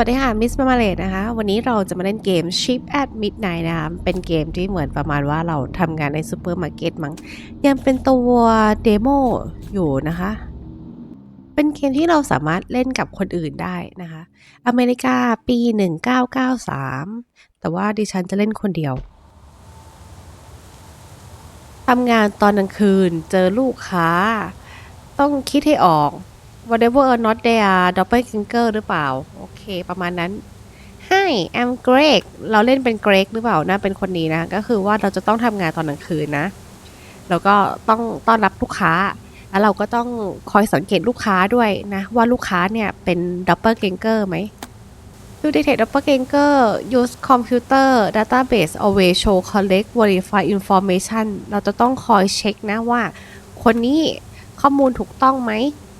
วัสดีค่ะมิสมามาเลดนะคะ วันนี้เราจะมาเล่นเกม Ship at Midnight นะคะ เป็นเกมที่เหมือนประมาณว่าเราทำงานในซูเปอร์มาร์เก็ตมั้ง ยังเป็นตัวเดโมอยู่นะคะ เป็นเกมที่เราสามารถเล่นกับคนอื่นได้นะคะ อเมริกาปี 1993 แต่ว่าดิฉันจะเล่นคนเดียวทำงานตอนกลางคืนเจอลูกค้า ต้องคิดให้ออก whatever or not they are doppelganger หรือเปล่า โอเค ประมาณนั้น Hi I'm Greg เราเล่นเป็น Greg หรือเปล่านะเป็นคนนี้นะ ก็คือว่าเราจะต้องทำงานตอนกลางคืนนะ แล้วก็ต้องต้อนรับลูกค้า แล้วเราก็ต้องคอยสังเกตลูกค้าด้วยนะ ว่าลูกค้าเนี่ยเป็น doppelganger ไหม To detect doppelganger use computer database always show collect verify information เราจะต้องคอยเช็คนะว่า คนนี้ข้อมูลถูกต้องไหม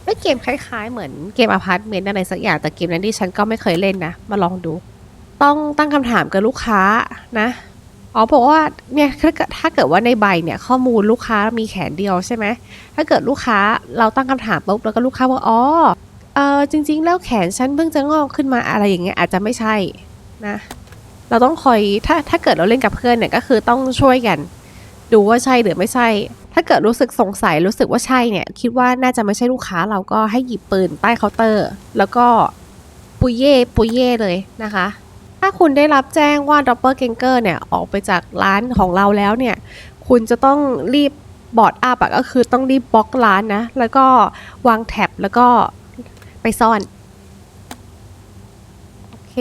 เป็นเกมคล้ายๆ เหมือนเกมอพาร์ตเมนต์อะไรสักอย่างแต่เกมนั้นที่ฉันก็ไม่เคยเล่นนะ มาลองดู ต้องตั้งคำถามกับลูกค้านะอ๋อบอกว่าเนี่ยถ้าเกิดถ้าเกิดว่าในใบเนี่ยข้อมูลลูกค้ามีแขนเดียวใช่ไหมถ้าเกิดลูกค้าเราตั้งคำถามปุ๊บแล้วก็ลูกค้าบอกอ๋อเออจริง ๆ แล้วแขนฉันเพิ่งจะงอกขึ้นมาอะไรอย่างเงี้ยอาจจะไม่ใช่นะ เราต้องคอยถ้าถ้าเกิดเราเล่นกับเพื่อนเนี่ยก็คือต้องช่วยกัน ดูว่าใช่หรือไม่ใช่ ถ้าเกิดรู้สึกสงสัยรู้สึกว่าใช่เนี่ย คิดว่าน่าจะไม่ใช่ลูกค้าเราก็ให้หยิบปืนใต้เคาน์เตอร์ แล้วก็ปุยเย่ปุยเย่เลยนะคะ ถ้าคุณได้รับแจ้งว่าด o ปเปอร์เกงเกอร์เนี่ยออกไปจากร้านของเราแล้วเนี่ย คุณจะต้องรีบบอร์ดอัพอะก็คือต้องรีบบล็อกร้านนะ แล้วก็วางแท็บแล้วก็ไปซ่อน โอเค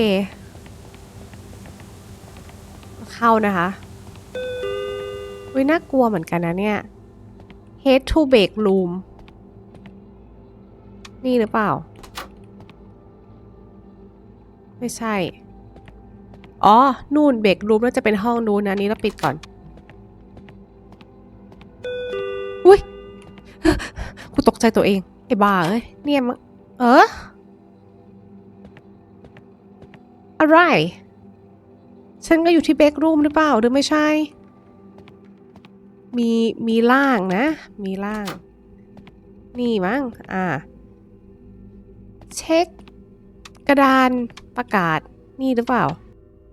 เข้านะคะวิน่ากลัวเหมือนกันนะเนี่ย head to bake room นี่หรือเปล่า ไม่ใช่ อ๋อ นู่นเบรกรูมแล้วจะเป็นห้องนู้นนะนี้เราปิดก่อน อุ้ยกูตกใจตัวเอง ไอ้บ้าเอ้ย เนี่ยมันเอออะไร ฉันก็อยู่ที่เบรกรูมหรือเปล่า หรือไม่ใช่ มีมีล่างนะ มีล่าง นี่มั้งอ่า เช็ค กระดานประกาศนี่หรือเปล่า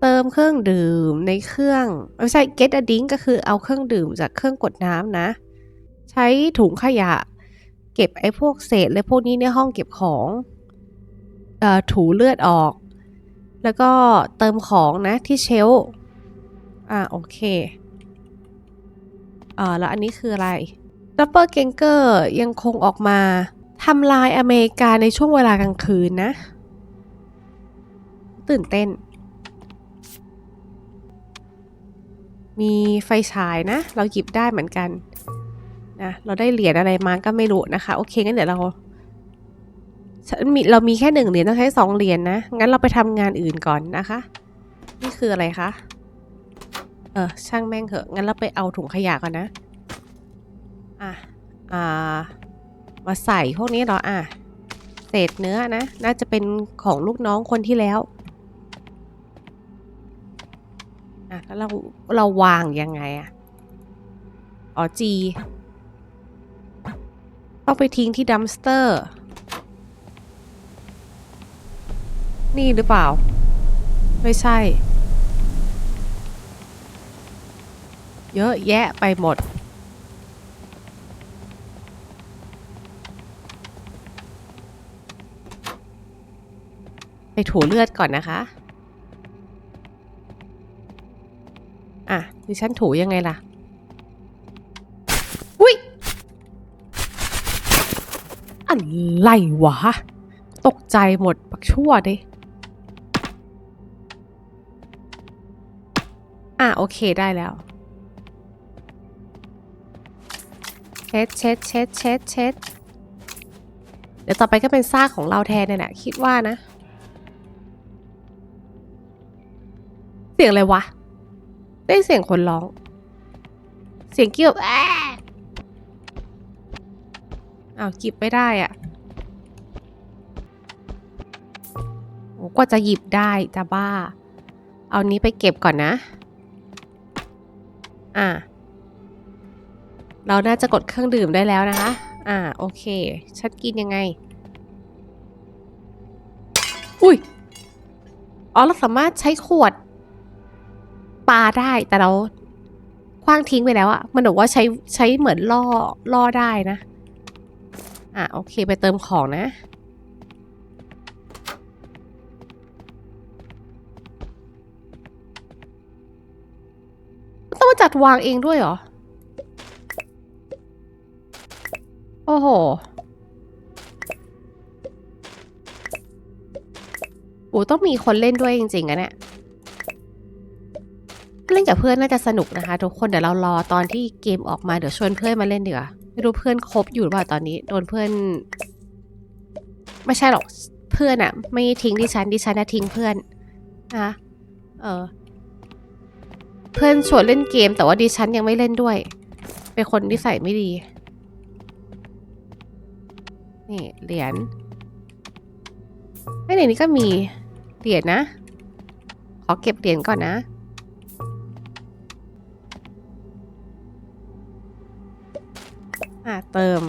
เติมเครื่องดื่มในเครื่องไม่ใช่ get a drink ก็คือเอาเครื่องดื่มจากเครื่องกดน้ำนะ ใช้ถุงขยะ เก็บไอ้พวกเศษและพวกนี้ในห้องเก็บของออถูเลือดออก แล้วก็เติมของนะที่เชลฟ์อ่าโอเค เออแล้วอันนี้คืออะไรดับเบิลเกงเกอร์ยังคงออกมาทำลายอเมริกาในช่วงเวลากลางคืนนะ ตื่นเต้น มีไฟฉายนะ เราหยิบได้เหมือนกันนะเราได้เหรียญอะไรมาก็ไม่รู้นะคะ โอเคงั้นเดี๋ยวเราฉันมีเรามีแค่หนึ่งเหรียญต้องใช้สองเหรียญนะ งั้นเราไปทำงานอื่นก่อนนะคะ นี่คืออะไรคะ เออช่างแม่งเถอะงั้นเราไปเอาถุงขยะก่อนนะอะอ่ามาใส่พวกนี้เหรออะเศษเนื้อนะ น่าจะเป็นของลูกน้องคนที่แล้วอะแล้วเราเราวางยังไงอะอ๋อจีต้องไปทิ้งที่ดัมสเตอร์ นี่หรือเปล่า ไม่ใช่ เยอะแยะไปหมด ไปถูเลือดก่อนนะคะ อะดิฉันถูยังไงล่ะอุ้ยอะไรวะ ตกใจหมดปักชั่วดิอะโอเคได้แล้ว ช็ดเช็ดเช็ดเช็ดเช็ดเดี๋ยวต่อไปก็เป็นซากของเราแทนเนี่ยแหละคิดว่านะ เสียงอะไรวะ ได้เสียงคนร้อง เสียงกี่ยวแอะอ้าวจิบไม่ได้อะโอ้กว่าจะหยิบได้จะบ้า เอานี้ไปเก็บก่อนนะ อ่า เราน่าจะกดเครื่องดื่มได้แล้วนะคะ อ่า โอเค ฉันกินยังไง อุ้ย อ๋อ เราสามารถใช้ขวดปาได้ แต่เราคว้างทิ้งไปแล้วอะมันบอกว่าใช้ใช้เหมือนล่อ ล่อได้นะ อะ โอเค ไปเติมของนะ ต้องมาจัดวางเองด้วยเหรอ อ้โหโอ้ต้องมีคนเล่นด้วยจริงๆอะเนี่ยเล่นกับเพื่อนน่าจะสนุกนะคะ ทุกคนเดี๋ยวเรารอตอนที่เกมออกมาเดี๋ยวชวนเพื่อนมาเล่นดีกว่าไม่รู้เพื่อนครบอยู่หรือเปล่าตอนนี้ โดนเพื่อน ไม่ใช่หรอกเพื่อนอะไม่ทิ้งดิฉันดิฉันจะทิ้งเพื่อนนะคะเออเพื่อนชวนเล่นเกมแต่ว่าดิฉันยังไม่เล่นด้วย เป็นคนนิสัยไม่ดี นี่เหรียญไอ้ในนี้ก็มีเหรียญนะ ขอเก็บเหรียญก่อนนะอะเติม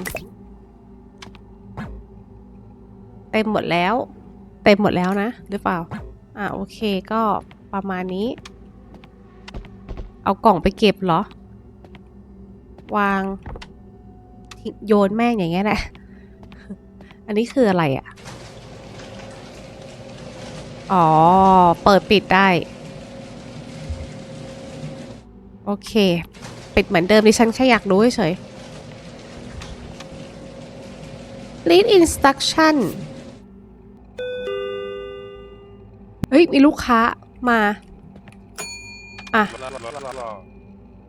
เต็มหมดแล้วเต็มหมดแล้วนะ หรือเปล่า อะโอเคก็ประมาณนี้ เอากล่องไปเก็บเหรอ วางโยนแม่งอย่างเงี้ยแหละ อันนี้คืออะไรอะ อ๋อ เปิดปิดได้ โอเค ปิดเหมือนเดิมดิฉันแค่อยากรู้เฉย read instruction เฮ้ย มีลูกค้ามา อะ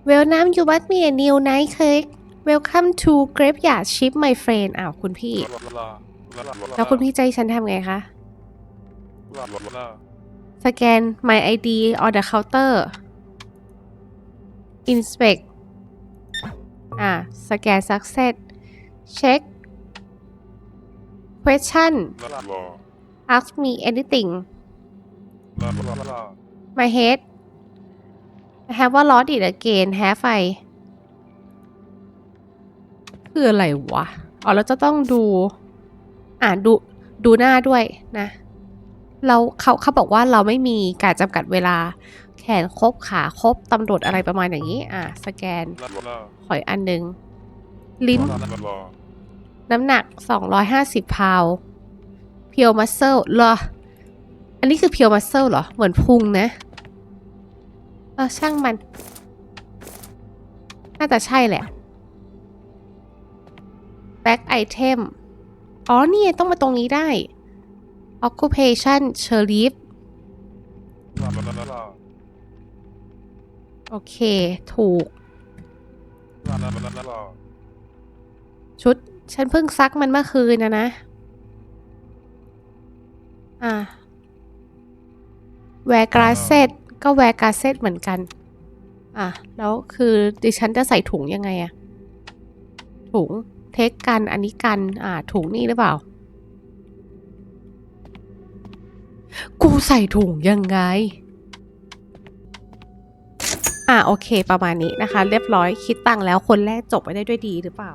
Welcome you must be a new night cake Welcome to Graveyard Ship my friend อ้าวคุณพี่ แล้วคุณพี่ใจฉันทำไงคะ สแกน my ID on the counter inspect อ่า สแกน success check question ask me anything my head I have a lost it again have I คืออะไรวะ อ๋อเราจะต้องดู อ่านดูดูหน้าด้วยนะ เราเขาเขาบอกว่าเราไม่มีการจำกัดเวลา แขนครบขาครบตำรวจอะไรประมาณอย่างนี้ อะสแกนขอยอันหนึ่งลิ้น น้ำหนัก 250 พาวเพียวมัสเซลเหรอ อันนี้คือเพียวมัสเซลเหรอ เหมือนพุงนะ เออช่างมัน น่าจะใช่แหละ back item อ๋อนี่ต้องมาตรงนี้ได้ occupation sheriff โอเค ถูก ชุด ฉันเพิ่งซักมันเมื่อคืนนะนะ อะ แวร์กราเซตก็แวร์กราเซตเหมือนกัน อะ แล้วคือดิฉันจะใส่ถุงยังไงอะถุง เทคกันอันนี้กัน อ่า ถุงนี่หรือเปล่า กูใส่ถุงยังไง อ่าโอเค ประมาณนี้นะคะ เรียบร้อยคิดตังค์แล้วคนแรกจบไปได้ด้วยดีหรือเปล่า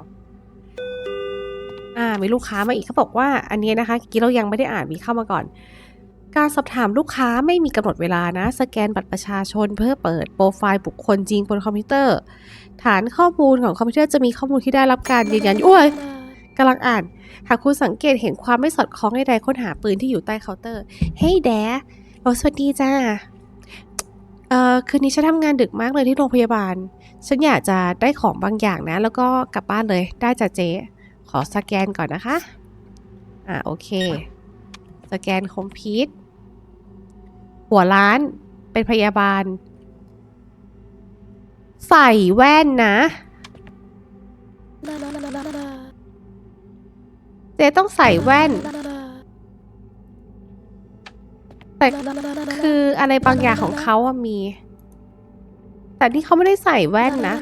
อ่า มีลูกค้ามาอีกเขาบอกว่า อันนี้นะคะกี้เรายังไม่ได้อ่านมีเข้ามาก่อน การสอบถามลูกค้าไม่มีกำหนดเวลานะ สแกนบัตรประชาชน เพื่อเปิดโปรไฟล์บุคคลจริงบนคอมพิวเตอร์ ฐานข้อมูลของคอมพิวเตอร์จะมีข้อมูลที่ได้รับการยืนยันอุ้ยกำลังอ่าน หากคุณสังเกตเห็นความไม่สอดคล้องใดๆค้นหาปืนที่อยู่ใต้เคาน์เตอร์ เฮ้ยแดโอสวัสดีจ้า เอ่อคืนนี้ฉันทำงานดึกมากเลยที่โรงพยาบาล ฉันอยากจะได้ของบางอย่างนะ แล้วก็กลับบ้านเลยได้จ้ะเจ๊ขอสแกนก่อนนะคะ อ่าโอเค สแกนคอมพิวต์ หัวร้านเป็นพยาบาล ใส่แว่นนะ เจ๊ต้องใส่แว่น แต่คืออะไรบางอย่างของเขาอะมี แต่ที่เขาไม่ได้ใส่แว่นนะ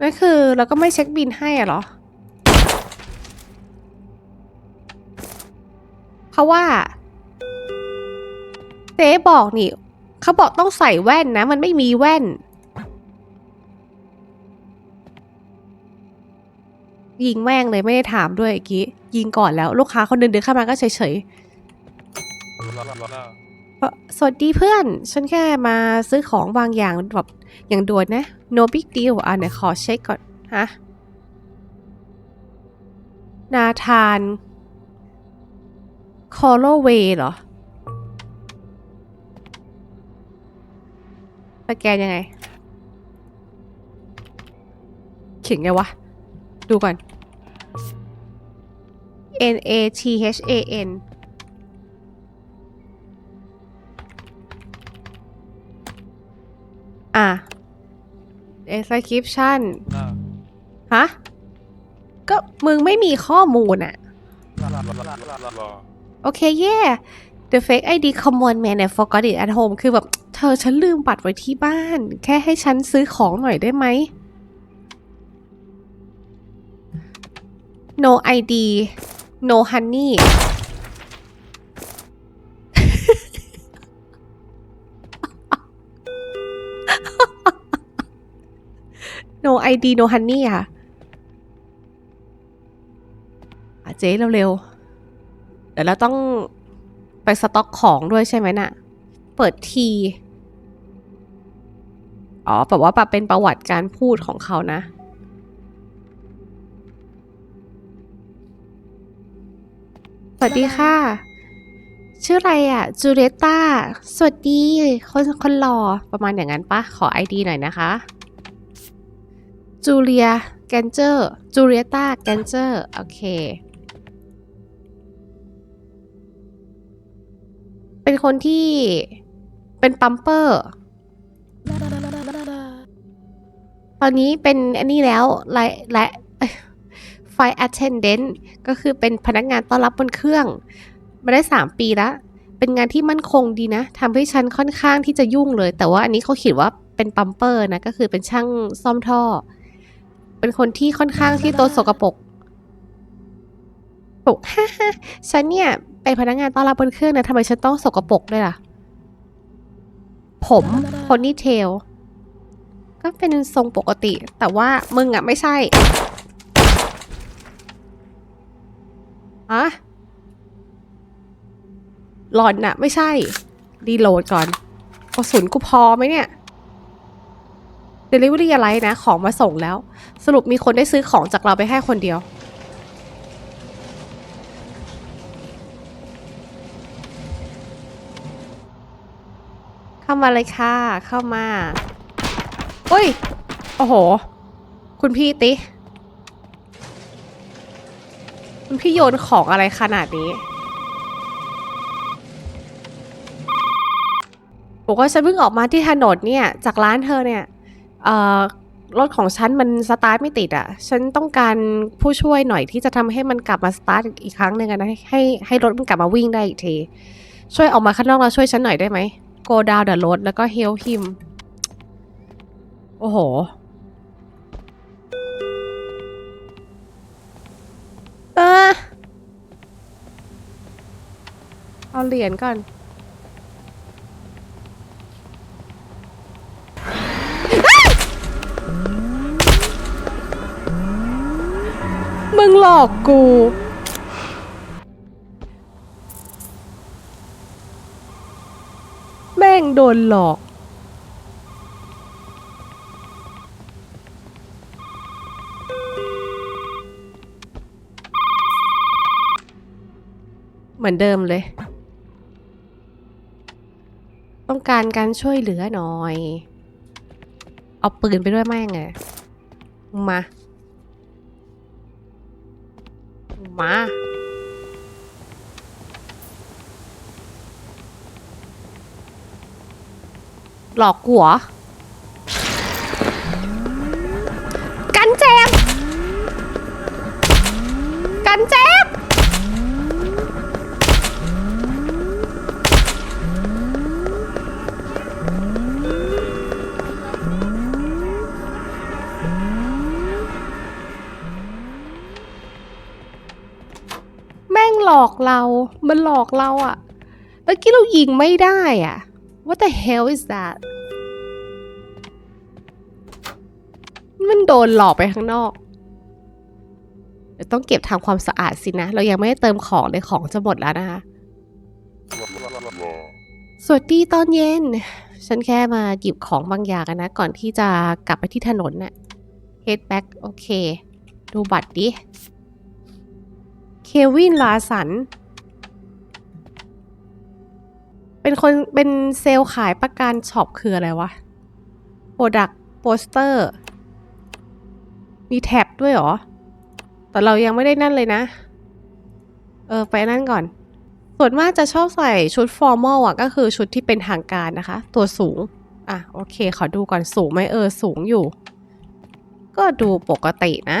นั่นคือเราก็ไม่เช็คบินให้อะเหรอ เพราะว่าเจ๊บอกนี่เขาบอกต้องใส่แว่นนะ มันไม่มีแว่น ยิงแม่งเลยไม่ได้ถามด้วยกี้ ยิงก่อนแล้ว ลูกค้าคนเดินเดินเข้ามาก็เฉยๆ สวัสดีเพื่อน ฉันแค่มาซื้อของบางอย่างแบบอย่างด่วนนะ no big deal อะเดี๋ยขอเช็คก่อน ฮะ นาธานคอโลเวเหรอสแกนยังไง เขียนไงวะ ดูก่อน N A T H A N อะ description ฮะ ก็มึงไม่มีข้อมูลอะโอเคเย่ the fake ID common man and forgot it at home คือแบบ เธอฉันลืมบัตรไว้ที่บ้าน แค่ให้ฉันซื้อของหน่อยได้ไหม no ID no honey ID no honey ค่ะอะเจ๊เร็วๆ เดี๋ยวเราต้องไปสต็อกของด้วยใช่ไหมน่ะ เปิดที อ๋อแบบว่าแบบเป็นประวัติการพูดของเขานะสวัสดีค่ะ ชื่ออะไรอะ จูเลียต้า สวัสดี คนคนหล่อประมาณอย่างนั้นปะขอไอดีหน่อยนะคะ จูเลียแกนเจอร์ จูเลียต้าแกนเจอร์ โอเค เป็นคนที่เป็นปัมเปอร์ ตอนนี้เป็นอันนี้แล้วและและไฟ attendant ก็คือเป็นพนักงานต้อนรับบนเครื่อง มาได้ 3 ปีแล้ว เป็นงานที่มั่นคงดีนะทำให้ฉันค่อนข้างที่จะยุ่งเลย แต่ว่าอันนี้เขาเขียนว่าเป็นปัมเปอร์นะ ก็คือเป็นช่างซ่อมท่อ เป็นคนที่ค่อนข้างที่ตัวสกปรกปรกฮ่าฮ่าฉันเนี่ยเป็นพนักงานต้อนรับบนเครื่องนะทำไมฉันต้องสกปรกด้วยล่ะ ผมโพนี่เทล ก็เป็นทรงปกติ แต่ว่ามึงอะไม่ใช่อะหลอนอะไม่ใช่ รีโหลดก่อนกระสุนกูพอไหมเนี่ย เดลิเวอรี่อะไรนะ ของมาส่งแล้ว สรุปมีคนได้ซื้อของจากเราไปให้คนเดียว เข้ามาเลยค่ะ เข้ามาอุ้ย โอ้โห คุณพี่ติ คุณพี่โยนของอะไรขนาดนี้บอกว่าฉันเพิ่งออกมาที่ถนนเนี่ย จากร้านเธอเนี่ย รถของฉันมันสตาร์ทไม่ติดอะ่ะ ฉันต้องการผู้ช่วยหน่อยที่จะทำให้มันกลับมาสตาร์ทอีกครั้งหนึ่งนะให้ให้รถมันกลับมาวิ่งได้อีกที ช่วยออกมาข้างนอกแล้วช่วยฉันหน่อยได้ไหม go down the road แล้วก็ help him โอ้โห เออเอาเหรียญก่อน มึงหลอกกู แม่งโดนหลอก เหมือนเดิมเลย ต้องการการช่วยเหลือหน่อย เอาปืนไปด้วยแม่งเลยมา มา หลอกกูเหรอ มันหลอกเราอะเมื่อกี้เรายิงไม่ได้อะ What the hell is that มันโดนหลอกไปข้างนอกเดี๋ยวต้องเก็บทำความสะอาดสินะ เรายังไม่ได้เติมของเลยของจะหมดแล้วนะคะ สวัสดีตอนเย็น ฉันแค่มาหยิบของบางอย่างนะ ก่อนที่จะกลับไปที่ถนนน่ะ head back โอเค ดูบัตรดิ เควินลาสัน เป็นคนเป็นเซลล์ขายประกันช็อปคืออะไรวะ Product Poster มีแท็บด้วยหรอ แต่เรายังไม่ได้นั่นเลยนะ เออ ไปนั่นก่อน ส่วนมากจะชอบใส่ชุดฟอร์มอลอะ ก็คือชุดที่เป็นทางการนะคะ ตัวสูง อะ โอเค ขอดูก่อนสูงไหมเออ สูงอยู่ ก็ดูปกตินะ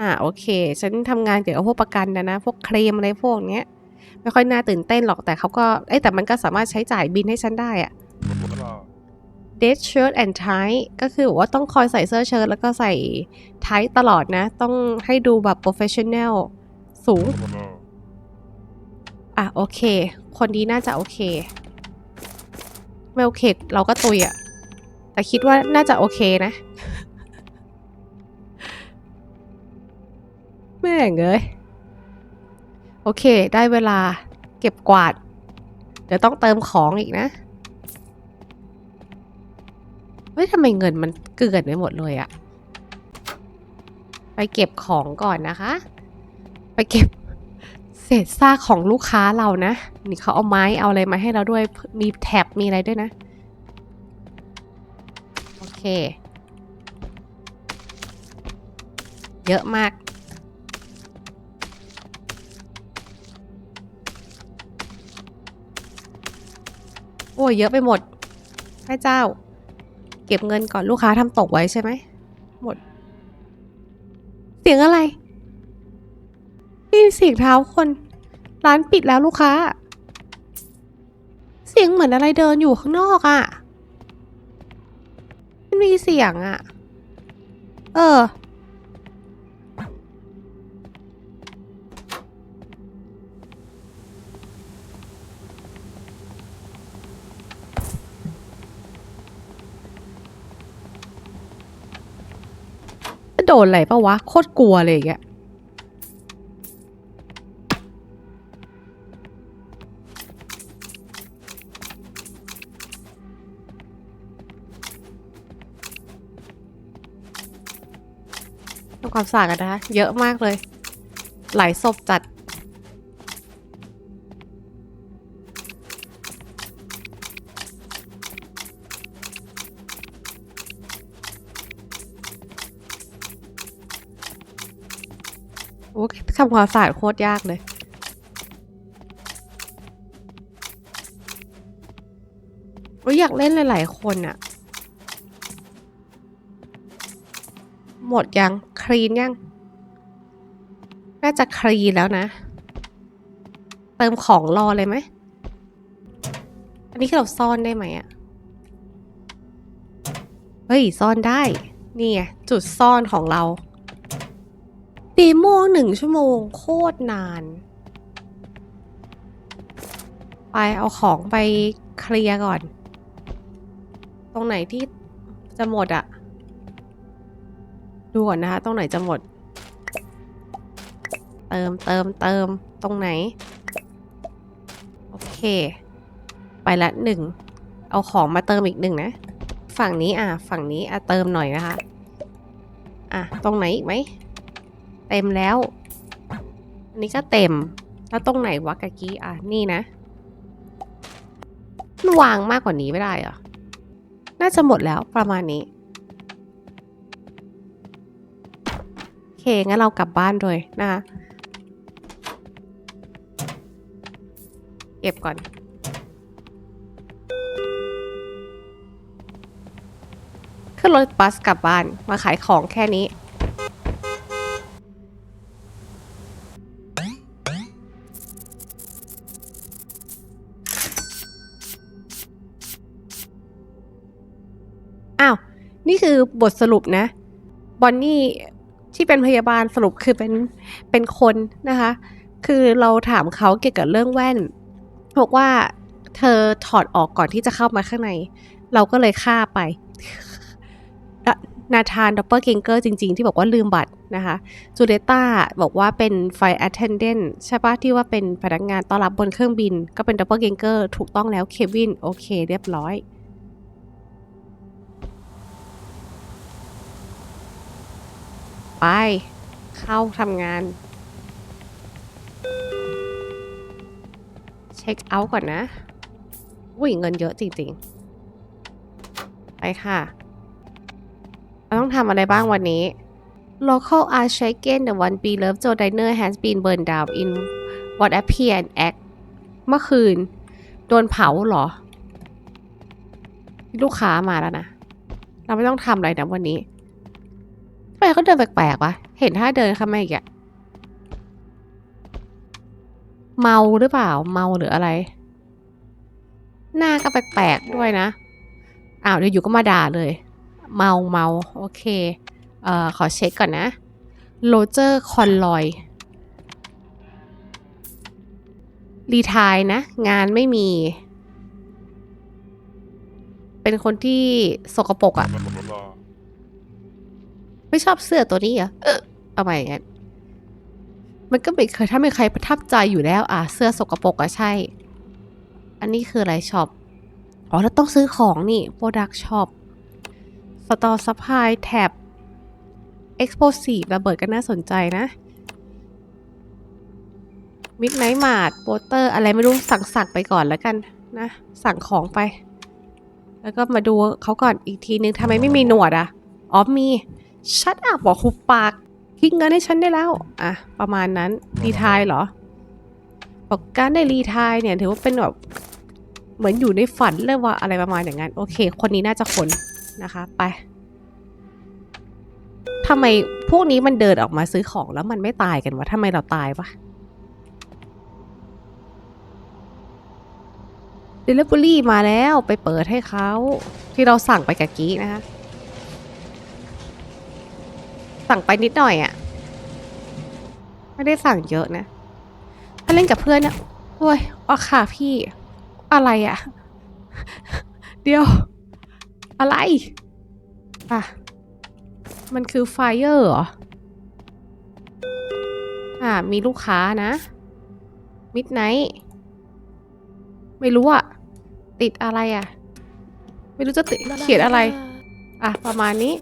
อะโอเค ฉันทำงานเกี่ยวกับพวกประกันนะนะ พวกเคลมอะไรพวกเนี้ย ไม่ค่อยน่าตื่นเต้นหรอกแต่เขาก็เอ้ยแต่มันก็สามารถใช้จ่ายบินให้ฉันได้อะ dead shirt and tie ก็คือว่าต้องคอยใส่เสื้อเชิ้ตแล้วก็ใส่ไทตลอดนะ ต้องให้ดูแบบ professional สูง อะ โอเค คนดีน่าจะโอเค ไม่โอเค เราก็ตุยอะแต่คิดว่าน่าจะโอเคนะ แม่งเอ้ย โอเค ได้เวลาเก็บกวาด เดี๋ยวต้องเติมของอีกนะเฮ้ยทำไมเงินมันเกลื่อนไปหมดเลยอะไปเก็บของก่อนนะคะ ไปเก็บเศษซากของลูกค้าเรานะ นี่เขาเอาไม้เอาอะไรมาให้เราด้วย มีแท็บมีอะไรด้วยนะ โอเค เยอะมาก โอ้ยเยอะไปหมดพระเจ้า เก็บเงินก่อนลูกค้าทำตกไว้ใช่ไหม หมด เสียงอะไรได้ยินเสียงเท้าคน ร้านปิดแล้วลูกค้า เสียงเหมือนอะไรเดินอยู่ข้างนอกอะ่ะ มันมีเสียงอะ่ะ เออ โดนอะไรปะวะ โคตรกลัวเลยอย่างเงี้ยทำความสะอาดกันนะคะ เยอะมากเลย หลายศพจัดำความสะอาดโคตรยากเลยโอ้อยากเล่นหลาย ๆ คนอะหมดยัง คลีนยัง น่าจะคลีนแล้วนะ เติมของรอเลยไหม อันนี้คือเราซ่อนได้ไหมอะเฮ้ย ซ่อนได้ นี่ไงจุดซ่อนของเรา ตีโมงหนึ่งชั่วโมงโคตรนาน ไปเอาของไปเคลียร์ก่อน ตรงไหนที่จะหมดอะดูก่อนนะคะ ตรงไหนจะหมด เติมเติมเติมตรงไหน โอเค ไปละหนึ่ง เอาของมาเติมอีกหนึ่งนะ ฝั่งนี้อะ ฝั่งนี้อะเติมหน่อยนะคะ อะ ตรงไหนอีกไหม เต็มแล้ว อันนี้ก็เต็ม แล้วตรงไหนวะกะกี้ อะ นี่นะ มันวางมากกว่านี้ไม่ได้เหรอ น่าจะหมดแล้วประมาณนี้ โอเค งั้นเรากลับบ้านเลยนะคะเก็บก่อนขึ้นรถบัสกลับบ้านมาขายของแค่นี้ คือบทสรุปนะ บอนนี่ที่เป็นพยาบาลสรุปคือเป็นเป็นคนนะคะ คือเราถามเขาเกี่ยวกับเรื่องแว่นบอกว่าเธอถอดออกก่อนที่จะเข้ามาข้างใน เราก็เลยฆ่าไป นาธานดับเบิลเกงเกอร์จริง ๆ ที่บอกว่าลืมบัตรนะคะจูเลต้าบอกว่าเป็นไฟ attendant ใช่ปะที่ว่าเป็นพนักงานต้อนรับบนเครื่องบิน ก็เป็นดับเบิลเกงเกอร์ถูกต้องแล้วเควินโอเค เรียบร้อย ไป เข้าทำงาน เช็คเอาท์ก่อนนะ อุ้ยเงินเยอะจริงๆ ไปค่ะ เราต้องทำอะไรบ้างวันนี้ Local are shaken the one beloved Joe Diner has been burned down in what appear an act เมื่อคืน โดนเผาเหรอ ลูกค้ามาแล้วนะ เราไม่ต้องทำอะไรนะวันนี้ ไมเขาเดินแปลกๆวะ เห็นท่าเดินเขาไหมอีกอะเมาหรือเปล่า เมาหรืออะไร หน้าก็แปลกๆด้วยนะ อ้าวเดี๋ยวอยู่ก็มาด่าเลย เมาเมาโอเค เอ่อ ขอเช็คก่อนนะ โรเจอร์คอนลอย รีทายนะ งานไม่มี เป็นคนที่สกปรกอะ ไม่ชอบเสื้อตัวนี้เหรอเออเอาไปอย่างนั้นมันก็ไม่เคยถ้าไม่ใครประทับใจอยู่แล้ว อะเสื้อสกปรกอะใช่ อันนี้คืออะไรช็อปอ๋อแล้วต้องซื้อของนี่ Product Shop Store Supply Tab Explosive ระเบิดก็น่าสนใจนะ Midnight Mart โปสเตอร์อะไรไม่รู้สั่งสั่งไปก่อนแล้วกันนะ สั่งของไป แล้วก็มาดูเขาก่อนอีกทีนึงทำไมไม่มีหนวดอะ อ๋อมี ชัดอะบอกคุบปากคิดเงินให้ฉันได้แล้ว อะ ประมาณนั้นรีทายเหรอ บอกการได้รีทายเนี่ยถือว่าเป็นแบบเหมือนอยู่ในฝันเลยว่าอะไรประมาณอย่างนั้น โอเค คนนี้น่าจะคนนะคะ ไปทำไมพวกนี้มันเดินออกมาซื้อของแล้วมันไม่ตายกันวะทำไมเราตายปะ Delivery มาแล้วไปเปิดให้เขาที่เราสั่งไปกับกี้นะคะ สั่งไปนิดหน่อยอะ่ะ ไม่ได้สั่งเยอะนะถ้าเล่นกับเพื่อนเนี่ยโอ้ยอ๋อค่ะพี่ อะไรอะ่ะ เดี๋ยว อะไรอะมันคือไฟเออร์เหรอ อ่า มีลูกค้านะ มิดไนท์ไม่รู้อะติดอะไรอะไม่รู้จะติดเขียนอะไร อะ ประมาณนี้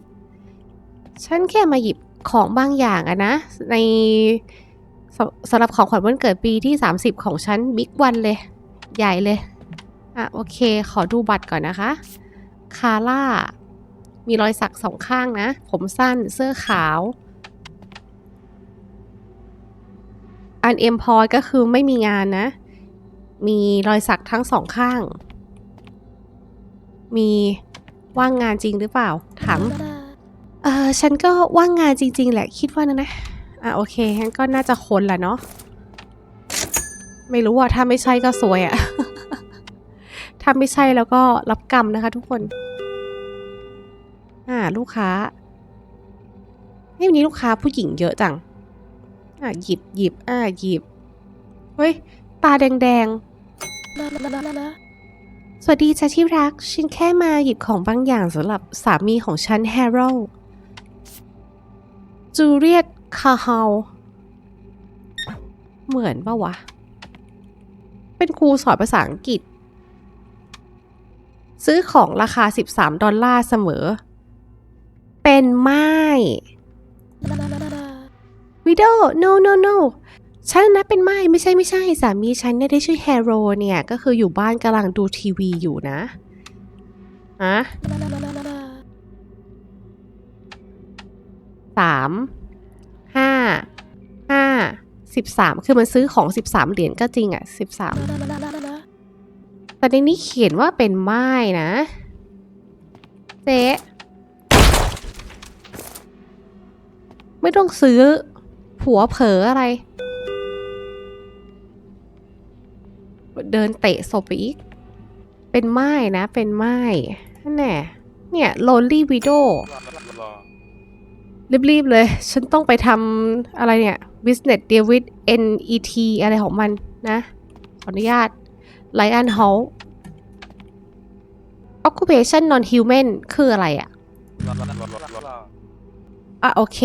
ฉันแค่มาหยิบของบางอย่างอะนะ ในสสำหรับของขวัญวันเกิดปีที่ 30 ของฉันบิ๊กวันเลย ใหญ่เลย อะ โอเค ขอดูบัตรก่อนนะคะ คาร่า มีรอยสักสองข้างนะ ผมสั้นเสื้อขาว อันเอ็มพอยก็คือไม่มีงานนะ มีรอยสักทั้งสองข้าง มีว่างงานจริงหรือเปล่า ถาม เออฉันก็ว่างงานจริง ๆ แหละคิดว่านะนะ อะโอเคงั้นก็น่าจะคนแหละเนาะ ไม่รู้ว่าถ้าไม่ใช่ก็สวยอะ ถ้าไม่ใช่แล้วก็รับกรรมนะคะทุกคน อ่าลูกค้านี่วันนี้ลูกค้าผู้หญิงเยอะจัง อะหยิบหยิบอ่าหยิบ เฮ้ย ตาแดงๆ สวัสดีจ้าที่รัก ฉันแค่มาหยิบของบางอย่างสำหรับสามีของฉันแฮร์โร จูเลียตคาเฮาเหมือนปะวะ เป็นครูสอนภาษาอังกฤษ ซื้อของราคา 13 ดอลลาร์เสมอ เป็นไม้ วิดโอ no no no ฉันนะเป็นไม้ไม่ใช่ไม่ใช่ สามีฉันเนี่ยได้ชื่อแฮโรเนี่ย ก็คืออยู่บ้านกำลังดูทีวีอยู่นะฮะ สามห้าห้าสิบสามคือมันซื้อของสิบสามเหรียญก็จริงอะสิบสามแต่ในนี้เขียนว่าเป็นไม้นะเจ๊ไม่ต้องซื้อผัวเผลออะไร เดินเตะศพไปอีก เป็นไม้นะ เป็นไม้นั่นแน่เนี่ย lonely widow รีบๆเลย ฉันต้องไปทำอะไรเนี่ย business deal with NET อะไรของมันนะ ขออนุญาต Lion Hall occupation non human คืออะไรอะอะโอเค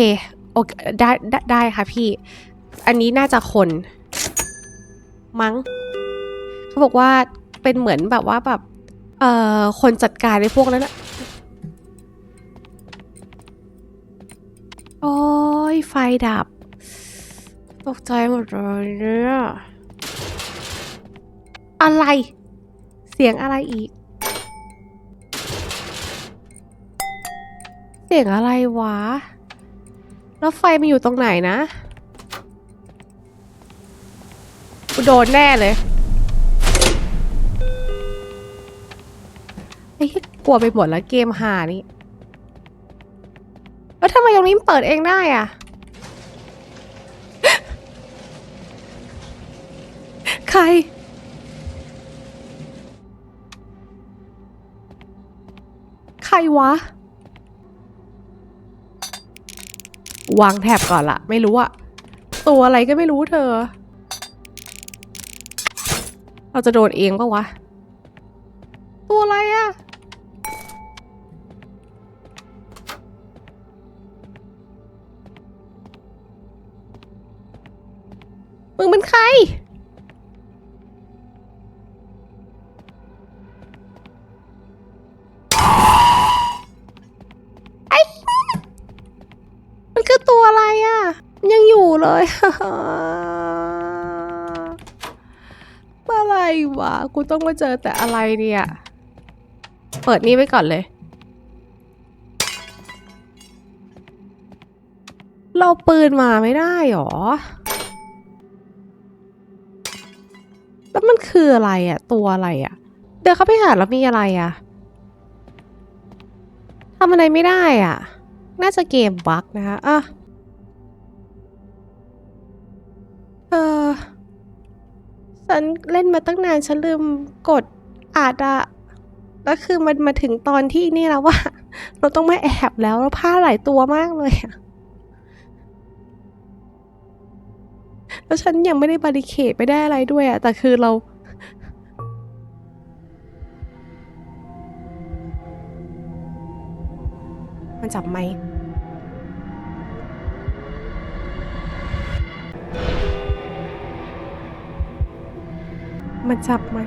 โอเคได้ได้ได้ค่ะพี่ อันนี้น่าจะคน มั้งเขาบอกว่าเป็นเหมือนแบบว่าแบบ เอ่อ คนจัดการในพวกนั้นอะ โอ้ยไฟดับ ตกใจหมดเลยเนี่ยอะไร เสียงอะไรอีก เสียงอะไรวะ แล้วไฟมันอยู่ตรงไหนนะกูโดนแน่เลยไอ้ขี้กลัวไปหมดแล้วเกมหานี่ ไมตรงนี้มันเปิดเองได้อะใคร ใครวะ วางแถบก่อนละไม่รู้อะตัวอะไรก็ไม่รู้เธอ เราจะโดนเองปะวะ ตัวอะไรอะ งเป็นใคร ไอ้มันคือตัวอะไรอะ่ะมันยังอยู่เลยเมื่อไรวะ กูต้องมาเจอแต่อะไรเนี่ย เปิดนี้ไว้ก่อนเลย เราปืนมาไม่ได้หรอ คืออะไรอะ่ะตัวอะไรอะ่ะเดี๋ยวเขาไปหาแล้วมีอะไรอะ่ะทำอะไรไม่ได้อะน่าจะเกมบั๊กนะคะอะเออฉันเล่นมาตั้งนานฉันลืมกดอาดอะแล้วคือมันมาถึงตอนที่นี่แล้วว่า เราต้องมาแอบแล้วแล้วผ้าหลายตัวมากเลยอะ แล้วฉันยังไม่ได้บาริเคดไม่ได้อะไรด้วยอะแต่คือเรามันจับไหม มันจับไหม